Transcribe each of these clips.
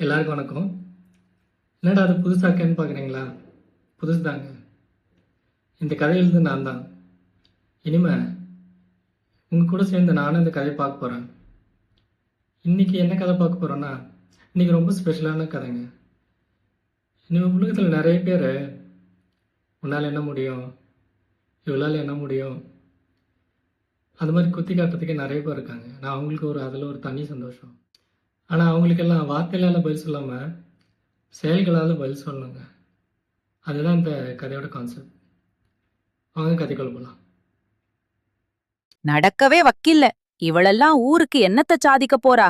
எல்லாருக்கும் வணக்கம். என்னடா அது புதுசாக்கேன்னு பார்க்குறீங்களா புதுசு தாங்க இந்த கதை நான் தான். இனிமே உங்கள் கூட சேர்ந்து நானும் இந்த கதையை பார்க்க போகிறேன் இன்றைக்கி என்ன கதை பார்க்க போகிறோன்னா இன்றைக்கி ரொம்ப ஸ்பெஷலான கதைங்க. இனிமேல் உலகத்தில் நிறைய பேர் உன்னால் என்ன முடியும்? இவளால் என்ன முடியும்? அது மாதிரி குத்தி காட்டுறதுக்கே நிறைய பேர் இருக்காங்க. நான் அவங்களுக்கு ஒரு அதில் ஒரு தனி சந்தோஷம். ஆனால் அவங்களுக்கெல்லாம் வார்த்தைகளால் பதில் சொல்லாமல் செயல்களால் பதில் சொல்லணுங்க. அதுதான் இந்த கதையோட கான்செப்ட் அவங்க கதைக்குள்ள போகலாம் நடக்கவே வக்கில்ல. இவளெல்லாம் ஊருக்கு என்னத்த சாதிக்க போறா?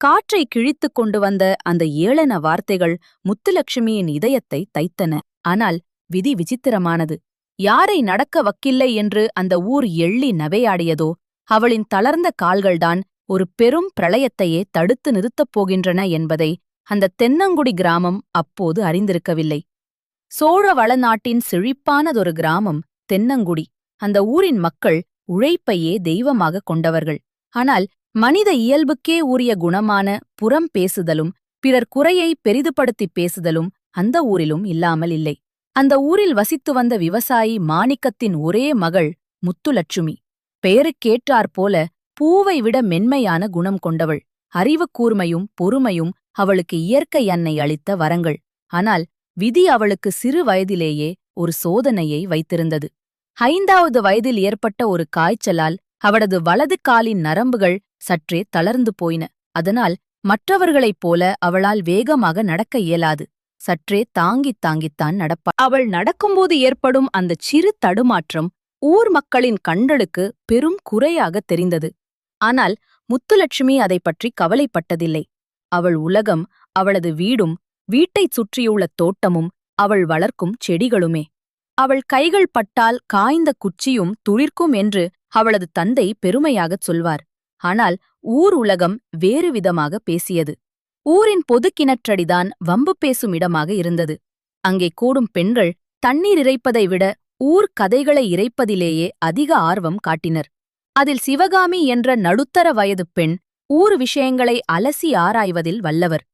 காற்றை கிழித்துக் கொண்டு வந்த அந்த ஏளன வார்த்தைகள் முத்துலட்சுமியின் இதயத்தை தைத்தன. ஆனால் விதி விசித்திரமானது. யாரை நடக்க வக்கில்லை என்று அந்த ஊர் எள்ளி நவையாடியதோ அவளின் தளர்ந்த கால்கள்தான் ஒரு பெரும் பிரளயத்தையே தடுத்து நிறுத்தப் போகின்றன என்பதை அந்த தென்னங்குடி கிராமம் அப்போது அறிந்திருக்கவில்லை. சோழ வளநாட்டின் செழிப்பானதொரு கிராமம் தென்னங்குடி. அந்த ஊரின் மக்கள் உழைப்பையே தெய்வமாக கொண்டவர்கள். ஆனால் மனித இயல்புக்கே உரிய குணமான புறம் பேசுதலும் பிறர் குறையை பெரிதுபடுத்திப் பேசுதலும் அந்த ஊரிலும் இல்லாமல் இல்லை. அந்த ஊரில் வசித்து வந்த விவசாயி மாணிக்கத்தின் ஒரே மகள் முத்துலட்சுமி. பெயருக்கேற்றாற்போல பூவை விட மென்மையான குணம் கொண்டவள். அறிவு கூர்மையும் பொறுமையும் அவளுக்கு இயற்கை அன்னை அளித்த வரங்கள். ஆனால் விதி அவளுக்கு சிறு வயதிலேயே ஒரு சோதனையை வைத்திருந்தது. ஐந்தாவது வயதில் ஏற்பட்ட ஒரு காய்ச்சலால் அவளது வலது காலின் நரம்புகள் சற்றே தளர்ந்து போயின. அதனால் மற்றவர்களைப் போல அவளால் வேகமாக நடக்க இயலாது. சற்றே தாங்கித் தாங்கித்தான் நடப்பாள் அவள் நடக்கும்போது ஏற்படும் அந்த சிறு தடுமாற்றம் ஊர் மக்களின் கண்களுக்கு பெரும் குறையாக தெரிந்தது. ஆனால் முத்துலட்சுமி அதைப் பற்றி கவலைப்பட்டதில்லை. அவள் உலகம் அவளது வீடும் வீட்டைச் சுற்றியுள்ள தோட்டமும் அவள் வளர்க்கும் செடிகளுமே. அவள் கைகள் பட்டால் காய்ந்த குச்சியும் துளிர்க்கும் என்று அவளது தந்தை பெருமையாகச் சொல்வார். ஆனால் ஊர் உலகம் வேறு விதமாக பேசியது. ஊரின் பொது கிணற்றடிதான் வம்பு பேசும் இடமாக இருந்தது. அங்கே கூடும் பெண்கள் தண்ணீர் இறைப்பதை விட ஊர் கதைகளை இறைப்பதிலேயே அதிக ஆர்வம் காட்டினர். அதில் சிவகாமி என்ற நடுத்தர வயது பெண் ஊர் விஷயங்களை அலசி ஆராய்வதில் வல்லவர்.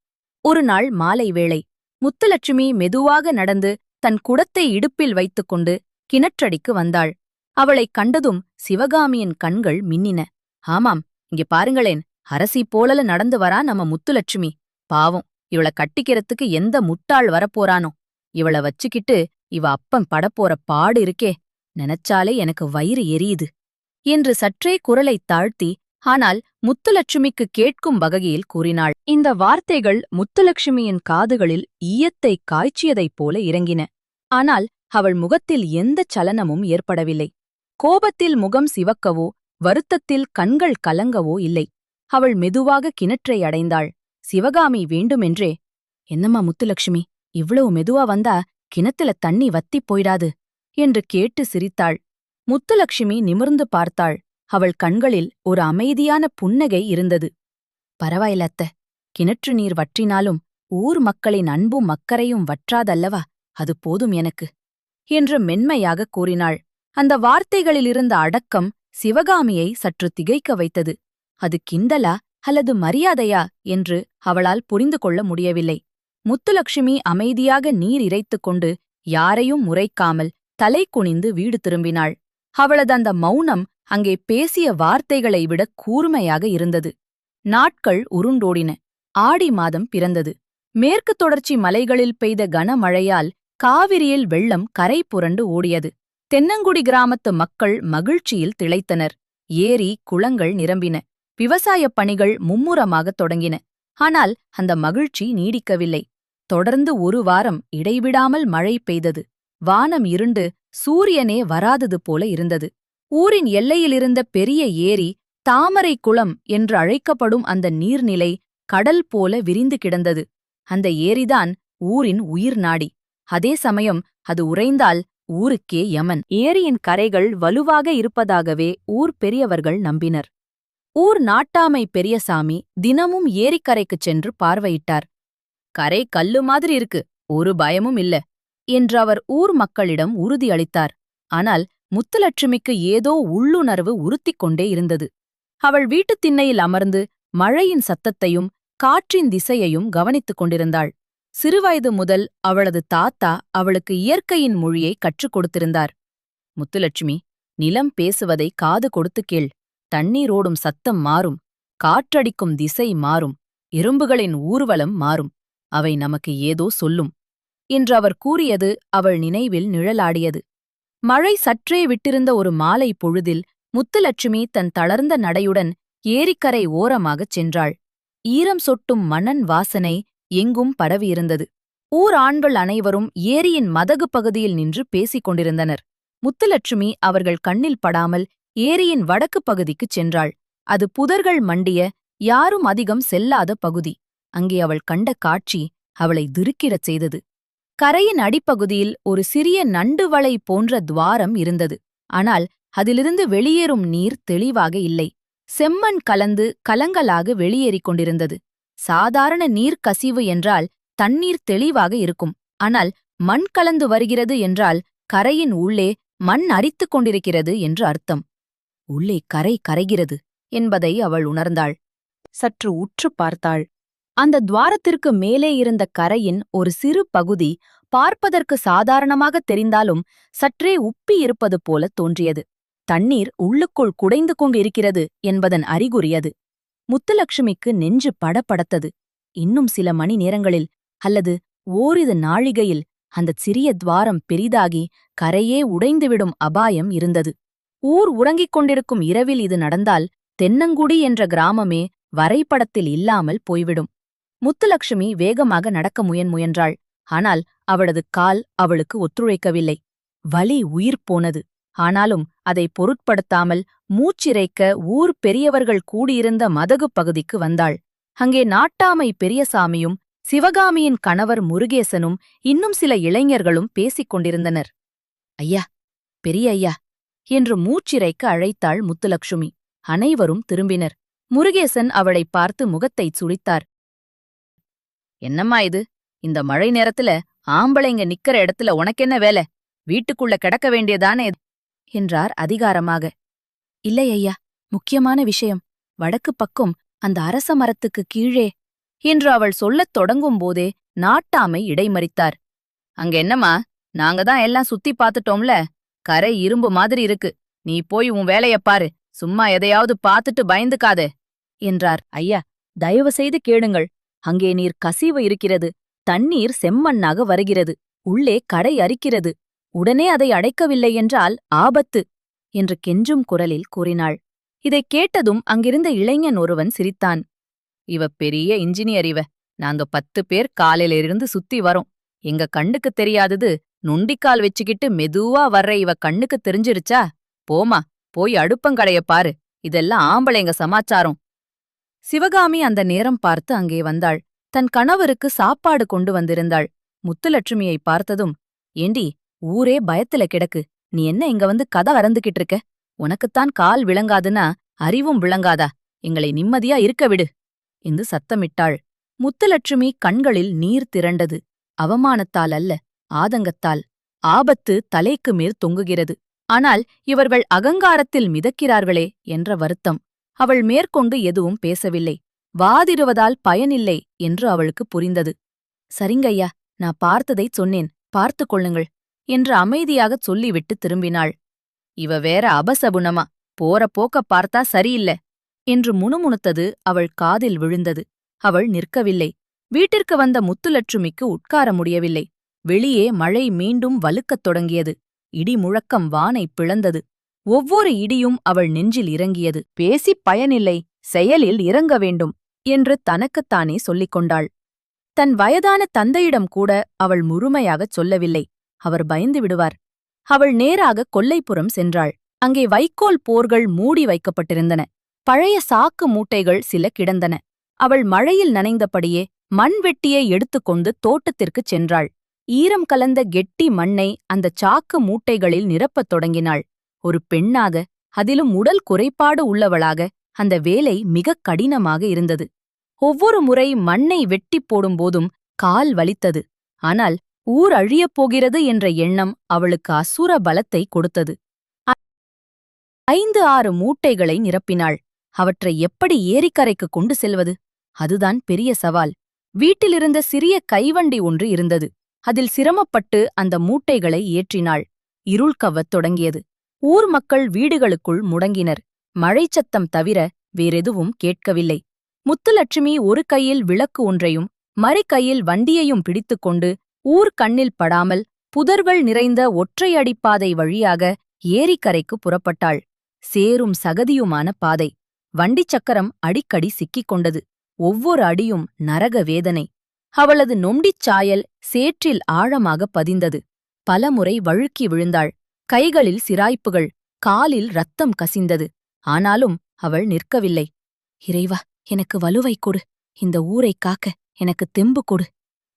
ஒரு நாள் மாலை வேளை முத்துலட்சுமி மெதுவாக நடந்து தன் குடத்தை இடுப்பில் வைத்துக்கொண்டு கிணற்றடிக்கு வந்தாள். அவளைக் கண்டதும் சிவகாமியின் கண்கள் மின்னின. ஆமாம் இங்கே பாருங்களேன் அரசி போலல நடந்து வரா நம்ம முத்துலட்சுமி. பாவம் இவள கட்டிக்கிறதுக்கு எந்த முட்டாள் வரப்போறானோ. இவள வச்சுக்கிட்டு இவ அப்பன் படப்போற பாடு இருக்கே. நினைச்சாலே எனக்கு வயிறு எரியுது. என்று சற்றே குரலைத் தாழ்த்தி ஆனால் முத்துலட்சுமிக்கு கேட்கும் வகையில் கூறினாள். இந்த வார்த்தைகள் முத்துலட்சுமியின் காதுகளில் ஈயத்தை காய்ச்சியதைப் போல இறங்கின. ஆனால் அவள் முகத்தில் எந்தச் சலனமும் ஏற்படவில்லை. கோபத்தில் முகம் சிவக்கவோ வருத்தத்தில் கண்கள் கலங்கவோ இல்லை. அவள் மெதுவாக கிணற்றை அடைந்தாள். சிவகாமி வேண்டுமென்றே. என்னம்மா முத்துலட்சுமி இவ்வளவு மெதுவா வந்தா கிணத்துல தண்ணி வத்திப் போயிடாது என்று கேட்டு சிரித்தாள். முத்துலட்சுமி நிமிர்ந்து பார்த்தாள். அவள் கண்களில் ஒரு அமைதியான புன்னகை இருந்தது. பரவாயில்லத்த கிணற்று நீர் வற்றினாலும் ஊர் மக்களின் அன்பும் அக்கறையும் வற்றாதல்லவா? அது போதும் எனக்கு என்று மென்மையாகக் கூறினாள். அந்த வார்த்தைகளிலிருந்த அடக்கம் சிவகாமியை சற்று திகைக்க வைத்தது. அது கிண்டலா அல்லது மரியாதையா? என்று அவளால் புரிந்து கொள்ள முடியவில்லை. முத்துலட்சுமி அமைதியாக நீர் இறைத்துக் கொண்டு யாரையும் முறைக்காமல் தலை குனிந்து வீடு திரும்பினாள். அவளது அந்த மௌனம் அங்கே பேசிய வார்த்தைகளை விட கூர்மையாக இருந்தது. நாட்கள் உருண்டோடின. ஆடி மாதம் பிறந்தது. மேற்கு தொடர்ச்சி மலைகளில் பெய்த கனமழையால் காவிரியில் வெள்ளம் கரை புரண்டு ஓடியது. தென்னங்குடி கிராமத்து மக்கள் மகிழ்ச்சியில் திளைத்தனர். ஏரி குளங்கள் நிரம்பின. விவசாயப் பணிகள் மும்முரமாகத் தொடங்கின. ஆனால் அந்த மகிழ்ச்சி நீடிக்கவில்லை. தொடர்ந்து ஒரு வாரம் இடைவிடாமல் மழை பெய்தது. வானம் இருண்டு சூரியனே வராதது போல இருந்தது. ஊரின் எல்லையிலிருந்த பெரிய ஏரி தாமரை குளம் என்று அழைக்கப்படும் அந்த நீர்நிலை கடல் போல விரிந்து கிடந்தது. அந்த ஏரிதான் ஊரின் உயிர் நாடி. அதே சமயம் அது உறைந்தால் ஊருக்கே யமன். ஏரியின் கரைகள் வலுவாக இருப்பதாகவே ஊர் பெரியவர்கள் நம்பினர். ஊர் நாட்டாமை பெரியசாமி தினமும் ஏரிக்கரைக்குச் சென்று பார்வையிட்டார். கரை கல்லு மாதிரி இருக்கு ஒரு பயமும் இல்ல. என்று அவர் ஊர் மக்களிடம் உறுதியளித்தார். ஆனால் முத்துலட்சுமிக்கு ஏதோ உள்ளுணர்வு உறுத்திக் கொண்டே இருந்தது. அவள் வீட்டுத் திண்ணையில் அமர்ந்து மழையின் சத்தத்தையும் காற்றின் திசையையும் கவனித்துக் கொண்டிருந்தாள். சிறுவயது முதல் அவளது தாத்தா அவளுக்கு இயற்கையின் மொழியை கற்றுக் கொடுத்திருந்தார். முத்துலட்சுமி நிலம் பேசுவதை காது கொடுத்து கேள். தண்ணீரோடும் சத்தம் மாறும். காற்றடிக்கும் திசை மாறும். எறும்புகளின் ஊர்வலம் மாறும். அவை நமக்கு ஏதோ சொல்லும். என்று அவர் கூறியது அவள் நினைவில் நிழலாடியது. மழை சற்றே விட்டிருந்த ஒரு மாலை பொழுதில் முத்துலட்சுமி தன் தளர்ந்த நடையுடன் ஏரிக்கரை ஓரமாகச் சென்றாள். ஈரம் சொட்டும் மணன் வாசனை எங்கும் பரவியிருந்தது. ஊர் ஆண்கள் அனைவரும் ஏரியின் மதகு பகுதியில் நின்று பேசிக் கொண்டிருந்தனர். முத்துலட்சுமி அவர்கள் கண்ணில் படாமல் ஏரியின் வடக்கு பகுதிக்குச் சென்றாள். அது புதர்கள் மண்டிய யாரும் அதிகம் செல்லாத பகுதி. அங்கே அவள் கண்ட காட்சி அவளை திருக்கிடச் செய்தது. கரையின் அடிப்பகுதியில் ஒரு சிறிய நண்டு வளை போன்ற துவாரம் இருந்தது. ஆனால் அதிலிருந்து வெளியேறும் நீர் தெளிவாக இல்லை. செம்மண் கலந்து கலங்களாக வெளியேறிக் கொண்டிருந்தது. சாதாரண நீர் கசிவு என்றால் தண்ணீர் தெளிவாக இருக்கும். ஆனால் மண் கலந்து வருகிறது என்றால் கரையின் உள்ளே மண் அரித்துக் கொண்டிருக்கிறது என்று அர்த்தம். உள்ளே கரை கரைகிறது என்பதை அவள் உணர்ந்தாள். சற்று உற்று பார்த்தாள். அந்த துவாரத்திற்கு மேலே இருந்த கரையின் ஒரு சிறு பகுதி பார்ப்பதற்கு சாதாரணமாக தெரிந்தாலும் சற்றே உப்பி இருப்பது போல தோன்றியது. தண்ணீர் உள்ளுக்குள் குடைந்து கொண்டிருக்கிறது என்பதன் அறிகுறியது. முத்துலட்சுமிக்கு நெஞ்சு படபடத்தது. இன்னும் சில மணி நேரங்களில் அல்லது ஓரிரு நாழிகையில் அந்தச் சிறிய துவாரம் பெரிதாகி கரையே உடைந்துவிடும் அபாயம் இருந்தது. ஊர் உறங்கிக் கொண்டிருக்கும் இரவில் இது நடந்தால் தென்னங்குடி என்ற கிராமமே வரைபடத்தில் இல்லாமல் போய்விடும். முத்துலட்சுமி வேகமாக நடக்க முயன் முயன்றாள். ஆனால் அவளது கால் அவளுக்கு ஒத்துழைக்கவில்லை. வலி உயிர் போனது. ஆனாலும் அதை பொருட்படுத்தாமல் மூச்சிறைக்க ஊர் பெரியவர்கள் கூடியிருந்த மதகு பகுதிக்கு வந்தாள். அங்கே நாட்டாமை பெரியசாமியும் சிவகாமியின் கணவர் முருகேசனும் இன்னும் சில இளைஞர்களும் பேசிக் கொண்டிருந்தனர். ஐயா பெரிய ஐயா என்று மூச்சிறைக்க அழைத்தாள் முத்துலட்சுமி அனைவரும் திரும்பினர். முருகேசன் அவளைப் பார்த்து முகத்தைச் சுளித்தார். என்னம்மா இது? இந்த மழை நேரத்துல ஆம்பளைங்க நிக்கிற இடத்துல உனக்கென்ன வேலை? வீட்டுக்குள்ள கிடக்க வேண்டியதானே? என்றார் அதிகாரமாக. இல்லை ஐயா முக்கியமான விஷயம். வடக்கு பக்கம் அந்த அரச மரத்துக்கு கீழே என்று அவள் சொல்லத் தொடங்கும் போதே நாட்டாமை இடைமறித்தார். அங்க என்னம்மா? நாங்க தான் எல்லாம் சுத்தி பாத்துட்டோம்ல கரை இரும்பு மாதிரி இருக்கு. நீ போய் உன் வேலையப் பாரு. சும்மா எதையாவது பாத்துட்டு பயந்துக்காதே. என்றார். ஐயா தயவு செய்து கேளுங்கள். அங்கே நீர் கசிவு இருக்கிறது. தண்ணீர் செம்மண்ணாக வருகிறது. உள்ளே கடை அரிக்கிறது. உடனே அதை அடைக்கவில்லை என்றால் ஆபத்து என்று கெஞ்சும் குரலில் கூறினாள். இதைக் கேட்டதும் அங்கிருந்த இளைஞன் ஒருவன் சிரித்தான். இவ பெரிய இன்ஜினியர் இவ. நாங்க பத்து பேர் காலையிலிருந்து சுத்தி வரோம். எங்க கண்ணுக்கு தெரியாதது. நொண்டிக்கால் வச்சுக்கிட்டு மெதுவா வர்ற இவ கண்ணுக்கு தெரிஞ்சிருச்சா? போமா போய் அடுப்பங்கடைய பாரு. இதெல்லாம் ஆம்பளைங்க சமாச்சாரம். சிவகாமி அந்த நேரம் பார்த்து அங்கே வந்தாள். தன் கணவருக்கு சாப்பாடு கொண்டு வந்திருந்தாள். முத்துலட்சுமியை பார்த்ததும் ஏண்டி ஊரே பயத்துல கிடக்கு. நீ என்ன இங்க வந்து கதை அறந்துகிட்டு இருக்க? உனக்குத்தான் கால் விளங்காதுன்னா அறிவும் விளங்காதா? எங்களை நிம்மதியா இருக்க விடு. என்று சத்தமிட்டாள். முத்துலட்சுமி கண்களில் நீர் திரண்டது. அவமானத்தால் அல்ல ஆதங்கத்தால். ஆபத்து தலைக்கு மேல் தொங்குகிறது. ஆனால் இவர்கள் அகங்காரத்தில் மிதக்கிறார்களே என்ற வருத்தம். அவள் மேற்கொண்டு எதுவும் பேசவில்லை. வாதிடுவதால் பயனில்லை என்று அவளுக்கு புரிந்தது. சரிங்கய்யா நான் பார்த்ததைச் சொன்னேன். பார்த்துக் கொள்ளுங்கள் என்று அமைதியாகச் சொல்லிவிட்டு திரும்பினாள். இவ வேற அபசகுணமா? போற போக்க பார்த்தா சரியில்ல என்று முணுமுணுத்தது அவள் காதில் விழுந்தது. அவள் நிற்கவில்லை. வீட்டிற்கு வந்த முத்துலட்சுமிக்கு உட்கார முடியவில்லை. வெளியே மழை மீண்டும் வலுக்கத் தொடங்கியது. இடி முழக்கம் வானை பிளந்தது. ஒவ்வொரு இடியும் அவள் நெஞ்சில் இறங்கியது. பேசிப் பயனில்லை செயலில் இறங்க வேண்டும் என்று தனக்குத்தானே சொல்லிக் கொண்டாள். தன் வயதான தந்தையிடம் கூட அவள் முழுமையாகச் சொல்லவில்லை. அவர் பயந்து விடுவார். அவள் நேராக கொல்லைப்புறம் சென்றாள். அங்கே வைக்கோல் போர்கள் மூடி வைக்கப்பட்டிருந்தன. பழைய சாக்கு மூட்டைகள் சில கிடந்தன. அவள் மழையில் நனைந்தபடியே மண் வெட்டியை எடுத்துக்கொண்டு தோட்டத்திற்குச் சென்றாள். ஈரம் கலந்த கெட்டி மண்ணை அந்த சாக்கு மூட்டைகளில் நிரப்பத் தொடங்கினாள். ஒரு பெண்ணாக அதிலும் உடல் குறைபாடு உள்ளவளாக அந்த வேலை மிகக் கடினமாக இருந்தது. ஒவ்வொரு முறை மண்ணை வெட்டிப் போடும்போதும் கால் வலித்தது. ஆனால் ஊர் அழியப் போகிறது என்ற எண்ணம் அவளுக்கு அசுர பலத்தை கொடுத்தது. ஐந்து ஆறு மூட்டைகளை நிரப்பினாள். அவற்றை எப்படி ஏரிக்கரைக்கு கொண்டு செல்வது? அதுதான் பெரிய சவால். வீட்டிலிருந்த சிறிய கைவண்டி ஒன்று இருந்தது. அதில் சிரமப்பட்டு அந்த மூட்டைகளை ஏற்றினாள். இருள் கவ்வத் தொடங்கியது. ஊர் மக்கள் வீடுகளுக்குள் முடங்கினர். மழைச்சத்தம் தவிர வேறெதுவும் கேட்கவில்லை. முத்துலட்சுமி ஒரு கையில் விளக்கு ஒன்றையும் மறுகையில் வண்டியையும் பிடித்துக்கொண்டு ஊர் கண்ணில் படாமல் புதர்கள் நிறைந்த ஒற்றையடிப்பாதை வழியாக ஏரிக்கரைக்கு புறப்பட்டாள். சேரும் சகதியுமான பாதை. வண்டிச் சக்கரம் அடிக்கடி சிக்கிக் கொண்டது ஒவ்வொரு அடியும் நரக வேதனை. அவளது நொண்டிச் சாயல் சேற்றில் ஆழமாக பதிந்தது. பலமுறை வழுக்கி விழுந்தாள். கைகளில் சிராய்ப்புகள் காலில் ரத்தம் கசிந்தது. ஆனாலும் அவள் நிற்கவில்லை. இறைவா எனக்கு வலுவை கொடு. இந்த ஊரைக் காக்க எனக்கு தெம்பு கொடு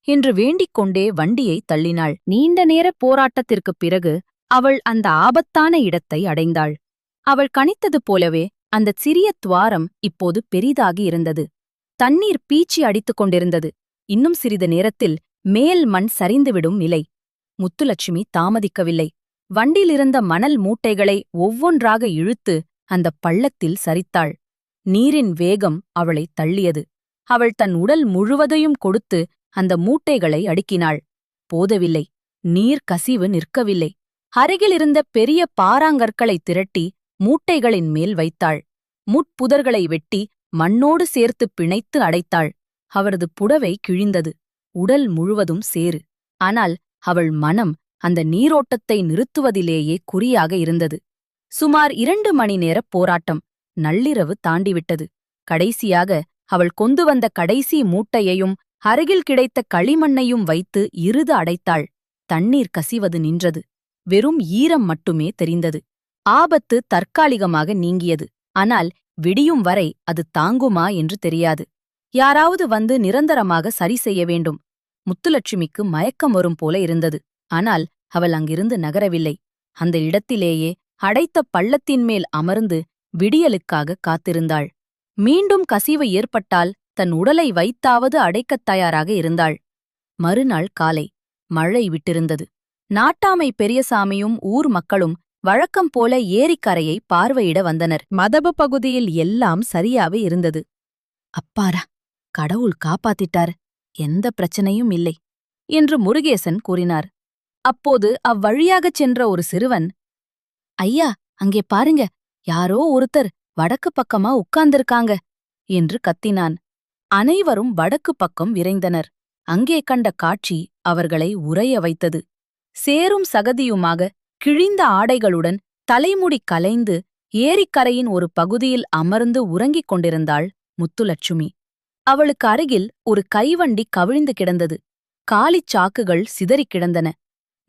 என்று வேண்டிக் கொண்டே வண்டியை தள்ளினாள். நீண்ட நேர போராட்டத்திற்குப் பிறகு அவள் அந்த ஆபத்தான இடத்தை அடைந்தாள். அவள் கணித்தது போலவே அந்தச் சிறிய துவாரம் இப்போது பெரிதாகி இருந்தது. தண்ணீர் பீச்சி அடித்துக் கொண்டிருந்தது. இன்னும் சிறிது நேரத்தில் மேல் மண் சரிந்துவிடும் நிலை. முத்துலட்சுமி தாமதிக்கவில்லை. வண்டிலிருந்த மணல் மூட்டைகளை ஒவ்வொன்றாக இழுத்து அந்தப் பள்ளத்தில் சரித்தாள். நீரின் வேகம் அவளைத் தள்ளியது. அவள் தன் உடல் முழுவதையும் கொடுத்து அந்த மூட்டைகளை அடுக்கினாள். போதவில்லை. நீர் கசிவு நிற்கவில்லை. அருகிலிருந்த பெரிய பாறாங்கற்களை திரட்டி மூட்டைகளின் மேல் வைத்தாள். முட்புதர்களை வெட்டி மண்ணோடு சேர்த்துப் பிணைத்து அடைத்தாள். அவரது புடவை கிழிந்தது. உடல் முழுவதும் சேறு. ஆனால் அவள் மனம் அந்த நீரோட்டத்தை நிறுத்துவதிலேயே குறியாக இருந்தது. சுமார் இரண்டு மணி நேரப் போராட்டம் நள்ளிரவு தாண்டிவிட்டது. கடைசியாக அவள் கொண்டு வந்த கடைசி மூட்டையையும் அருகில் கிடைத்த களிமண்ணையும் வைத்து இறுது அடைத்தாள். தண்ணீர் கசிவது நின்றது. வெறும் ஈரம் மட்டுமே தெரிந்தது. ஆபத்து தற்காலிகமாக நீங்கியது. ஆனால் விடியும் வரை அது தாங்குமா என்று தெரியாது. யாராவது வந்து நிரந்தரமாக சரி செய்ய வேண்டும். முத்துலட்சுமிக்கு மயக்கம் வரும் போல இருந்தது. ஆனால் அவள் அங்கிருந்து நகரவில்லை. அந்த இடத்திலேயே அடைத்த பள்ளத்தின் மேல் அமர்ந்து விடியலுக்காக காத்திருந்தாள். மீண்டும் கசிவு ஏற்பட்டால் தன் உடலை வைத்தாவது அடைக்கத் தயாராக இருந்தாள். மறுநாள் காலை மழை விட்டிருந்தது. நாட்டாமை பெரியசாமியும் ஊர் மக்களும் வழக்கம் போல ஏரிக்கரையை பார்வையிட வந்தனர். மதபு பகுதியில் எல்லாம் சரியாவே இருந்தது. அப்பாரா கடவுள் காப்பாத்திட்டார். எந்த பிரச்சனையும் இல்லை என்று முருகேசன் கூறினார். அப்போது அவ்வழியாகச் சென்ற ஒரு சிறுவன் ஐயா அங்கே பாருங்க யாரோ ஒருத்தர் வடக்கு பக்கமா உட்கார்ந்திருக்காங்க என்று கத்தினான். அனைவரும் வடக்கு பக்கம் விரைந்தனர். அங்கே கண்ட காட்சி அவர்களை உறைய வைத்தது. சேரும் சகதியுமாக கிழிந்த ஆடைகளுடன் தலைமுடி கலைந்து ஏரிக்கரையின் ஒரு பகுதியில் அமர்ந்து உறங்கிக் கொண்டிருந்தாள் முத்துலட்சுமி. அவளுக்கு அருகில் ஒரு கைவண்டி கவிழ்ந்து கிடந்தது. காலிச் சாக்குகள் சிதறிக் கிடந்தன.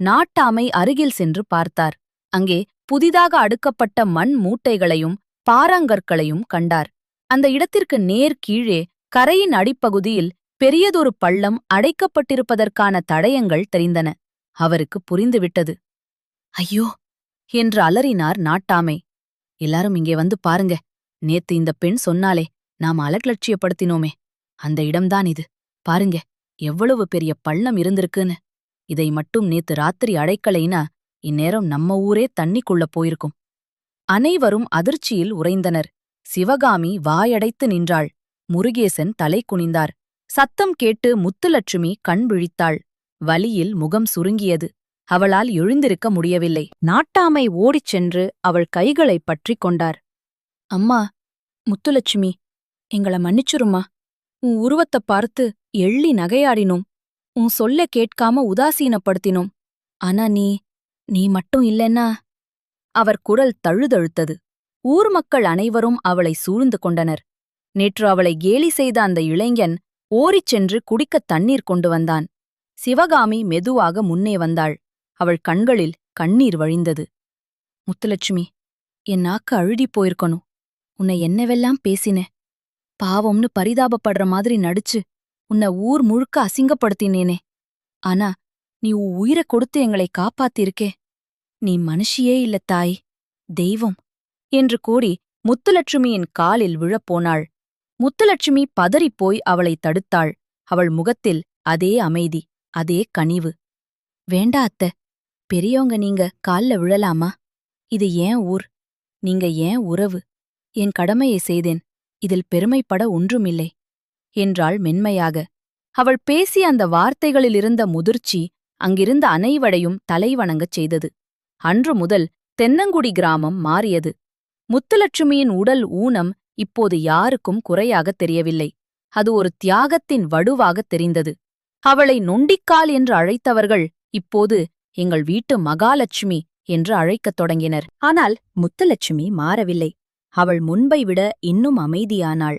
நாட்டாமை அருகில் சென்று பார்த்தார். அங்கே புதிதாக அடுக்கப்பட்ட மண் மூட்டைகளையும் பாறாங்கற்களையும் கண்டார். அந்த இடத்திற்கு நேர் கீழே கரையின் அடிப்பகுதியில் பெரியதொரு பள்ளம் அடைக்கப்பட்டிருப்பதற்கான தடயங்கள் தெரிந்தன. அவருக்கு புரிந்துவிட்டது. ஐயோ! என்று அலறினார் நாட்டாமை. எல்லாரும் இங்கே வந்து பாருங்க. நேத்து இந்த பெண் சொன்னாலே நாம் அலட்லட்சியப்படுத்தினோமே. அந்த இடம்தான் இது. பாருங்க எவ்வளவு பெரிய பள்ளம் இருந்திருக்குன்னு. இதை மட்டும் நேத்து ராத்திரி அடைக்கலைனா இந்நேரம் நம்ம ஊரே தண்ணிக்குள்ள போயிருக்கும். அனைவரும் அதிர்ச்சியில் உறைந்தனர். சிவகாமி வாயடைத்து நின்றாள். முருகேசன் தலை குனிந்தார். சத்தம் கேட்டு முத்துலட்சுமி கண் விழித்தாள். வலியில் முகம் சுருங்கியது. அவளால் எழுந்திருக்க முடியவில்லை. நாட்டாமை ஓடிச் சென்று அவள் கைகளைப் பற்றிக் கொண்டார். அம்மா முத்துலட்சுமி எங்கள மன்னிச்சுருமா உன் உருவத்தைப் பார்த்து எள்ளி நகையாடினோம். உன் சொல்ல கேட்காம உதாசீனப்படுத்தினோம். ஆனா நீ நீ மட்டும் இல்லைன்னா? அவர் குரல் தழுதழுத்தது. ஊர் மக்கள் அனைவரும் அவளை சூழ்ந்து கொண்டனர். நேற்று அவளை கேலி செய்த அந்த இளைஞன் ஓரிச் சென்று குடிக்கத் தண்ணீர் கொண்டு வந்தான். சிவகாமி மெதுவாக முன்னே வந்தாள். அவள் கண்களில் கண்ணீர் வழிந்தது. முத்துலட்சுமி என் நாக்கு அழுதிப் போயிருக்கணும். உன்னை என்னவெல்லாம் பேசின? பாவம்னு பரிதாபப்படுற மாதிரி நடிச்சு உன்னை ஊர் முழுக்க அசிங்கப்படுத்தினேனே. ஆனா நீ உன் உயிரை கொடுத்து எங்களை காப்பாத்திருக்கே. நீ மனுஷியே இல்ல தாய் தெய்வம் என்று கூறி முத்துலட்சுமியின் காலில் விழப்போனாள். முத்துலட்சுமி பதறிப்போய் அவளை தடுத்தாள். அவள் முகத்தில் அதே அமைதி அதே கனிவு. வேண்டா அத்த பெரியவங்க நீங்க கால்ல விழலாமா? இது ஏன் ஊர்? நீங்க ஏன் உறவு? என் கடமையை செய்தேன். இதில் பெருமைப்பட ஒன்றுமில்லை. என்றாள் மென்மையாக. அவள் பேசிய அந்த வார்த்தைகளிலிருந்த முதிர்ச்சி அங்கிருந்த அனைவரையும் தலைவணங்கச் செய்தது. அன்று முதல் தென்னங்குடி கிராமம் மாறியது. முத்துலட்சுமியின் உடல் ஊனம் இப்போது யாருக்கும் குறையாகத் தெரியவில்லை. அது ஒரு தியாகத்தின் வடுவாகத் தெரிந்தது. அவளை நொண்டிக்கால் என்று அழைத்தவர்கள் இப்போது எங்கள் வீட்டு மகாலட்சுமி என்று அழைக்கத் தொடங்கினர். ஆனால் முத்துலட்சுமி மாறவில்லை. அவள் முன்பை விட இன்னும் அமைதியானாள்.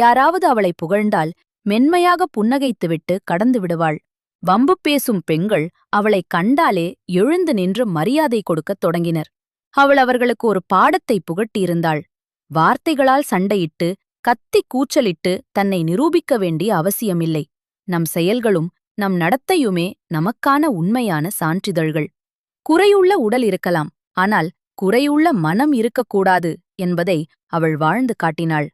யாராவது அவளை புகழ்ந்தால் மென்மையாக புன்னகைத்துவிட்டு கடந்து விடுவாள். வம்பு பேசும் பெண்கள் அவளை கண்டாலே எழுந்து நின்று மரியாதை கொடுக்கத் தொடங்கினர். அவள் அவர்களுக்கு ஒரு பாடத்தை புகட்டியிருந்தாள். வார்த்தைகளால் சண்டையிட்டு கத்தி கூச்சலிட்டு தன்னை நிரூபிக்க வேண்டிய அவசியமில்லை. நம் செயல்களும் நம் நடத்தையுமே நமக்கான உண்மையான சான்றிதழ்கள். குறையுள்ள உடல் இருக்கலாம் ஆனால் குறையுள்ள மனம் இருக்கக்கூடாது என்பதை அவள் வாழ்ந்து காட்டினாள்.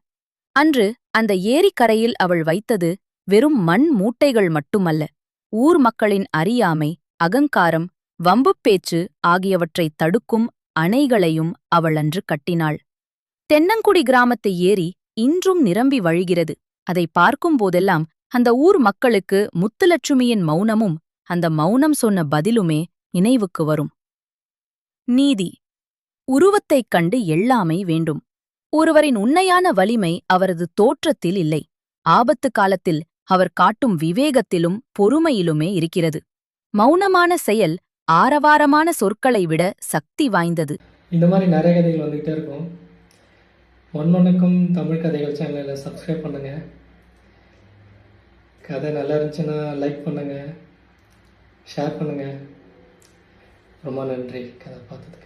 அன்று அந்த ஏரிக்கரையில் அவள் வைத்தது வெறும் மண் மூட்டைகள் மட்டுமல்ல. ஊர் மக்களின் அறியாமை அகங்காரம் வம்புப் பேச்சு ஆகியவற்றைத் தடுக்கும் அணைகளையும் அவள் அன்று கட்டினாள். தென்னங்குடி கிராமத்து ஏரி இன்றும் நிரம்பி வழிகிறது. அதை பார்க்கும் போதெல்லாம் அந்த ஊர் மக்களுக்கு முத்துலட்சுமியின் மௌனமும் அந்த மௌனம் சொன்ன பதிலுமே நினைவுக்கு வரும். நீதி. உருவத்தைக் கண்டு எல்லாமே வேண்டும். ஒருவரின் உண்மையான வலிமை அவரது தோற்றத்தில் இல்லை. ஆபத்து காலத்தில் அவர் காட்டும் விவேகத்திலும் பொறுமையிலுமே இருக்கிறது. மௌனமான செயல் ஆரவாரமான சொற்களை விட சக்தி வாய்ந்தது. இந்த மாதிரி நிறைய கதைகள் வந்துகிட்டே இருக்கும். ஒன்னொன்னுக்கும் தமிழ் கதைகள் சேனலில் சப்ஸ்கிரைப் பண்ணுங்க. கதை நல்லா இருந்துச்சுன்னா லைக் பண்ணுங்க. ஷேர் பண்ணுங்க. ரொம்ப நன்றி. கதை பார்த்ததுக்கு.